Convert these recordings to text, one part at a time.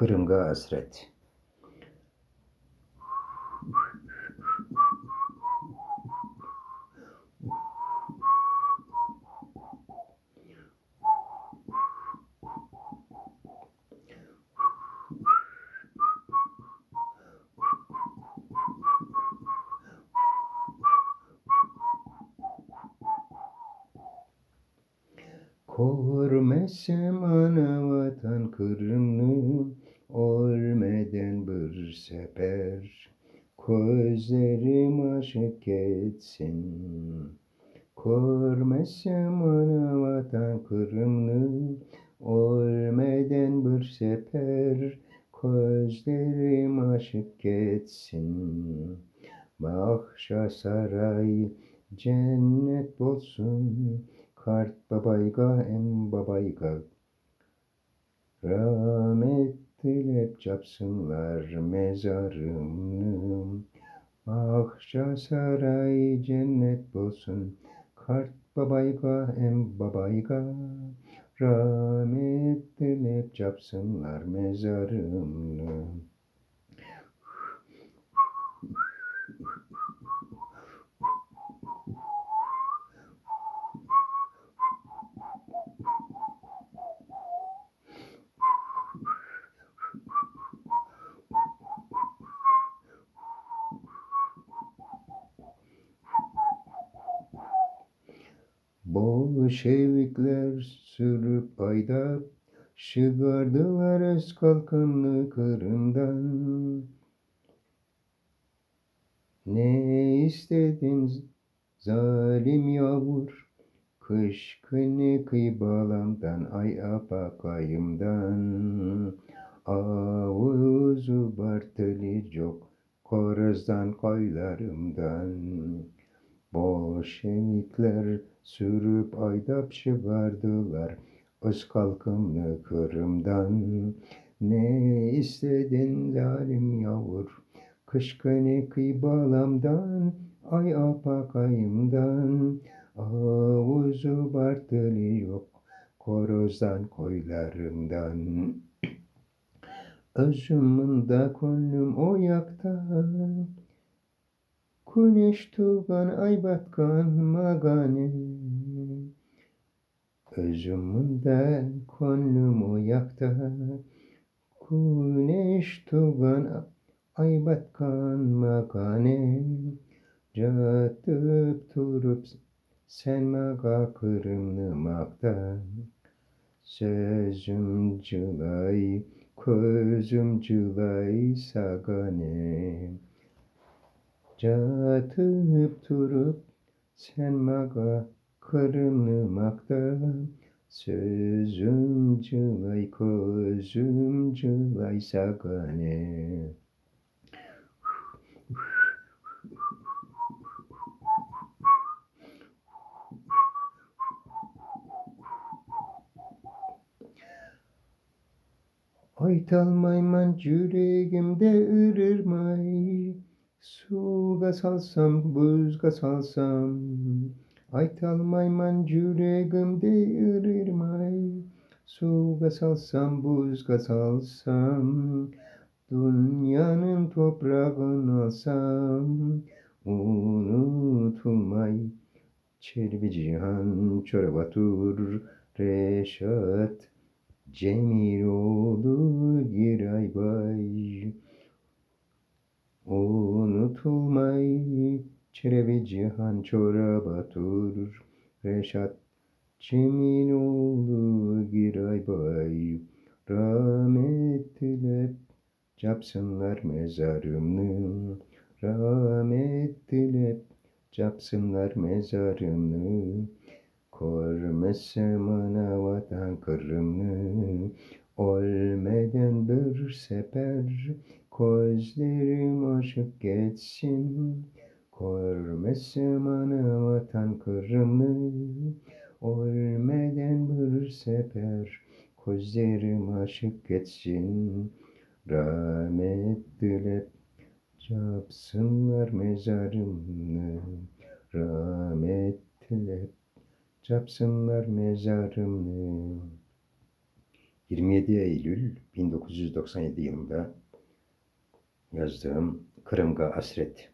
Kırımga Hasret. Kormesem ana vatan kırını Sefer. Gözlerim aşık etsin Kormesem ana vatan kırını Ölmeden bir sefer. Gözlerim aşık etsin Bahşa saray cennet olsun Kart babayga em babayga. Rahmet dilep çapsınlar mezarımı Akça saray cennet bulsun. Kart babayga em babayga. Rahmet dilep çapsınlar mezarımı Bolşevikler sürüp ayda Çıkardılar öz kalkanlı Kırım'dan Ne istedin zalim yavur Kışkını kıybalamdan ay apakayımdan. Avuzu bartılı çok Korozdan koylarımdan Bolşevikler sürüp aydap çıkardılar öz kalkımlı Kırım'dan. Ne istedin zalim yavur, kışkını kıybalamdan, ay apakayımdan, avuzu bartılı yok, korozdan koylarımdan. Özümün de konum o yakta, Güneş tuğan ay batkan magane. Özümde konum yakta. Güneş tuğan ay batkan magane. Catıp durup sen maga kırımlımakta Sözüm cılay, közüm cılay sagane Catıp durup sen maga kırılmakta Sözüm cılay közüm cılay sagane. Aytalmayman yüreğimde ırırmay Suga salsam, buzga salsam, Aytalmayman yüreğimde ırırmay. Suga salsam, buzga salsam, Dünyanın toprağını alsam, Unutulmay. Çelbi Cihan Çorabatur Reşat Cemiloğlu Giray Bay Unutulmay Çelebi Cihan Çorabatur Reşat Cemiloğlu Giray Bay Rahmet dilep Capsınlar mezarımı Rahmet dilep Capsınlar mezarımı Kormesem ana vatan Ölmeden bir sefer Gözlerim aşık geçsin. Görmesem ana vatan kırımı. Ölmeden bir sefer Gözlerim aşık geçsin. Rahmet dilep Çapsınlar mezarımı. Rahmet dilep Çapsınlar mezarımı 27 Eylül 1997 yılında yazdığım Kırımga Asret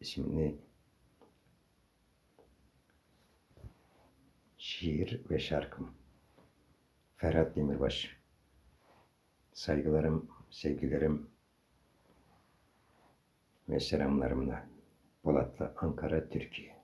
isimli şiir ve şarkım. Ferhat Demirbaş. Saygılarım, sevgilerim ve selamlarımla Polatlı, Ankara, Türkiye.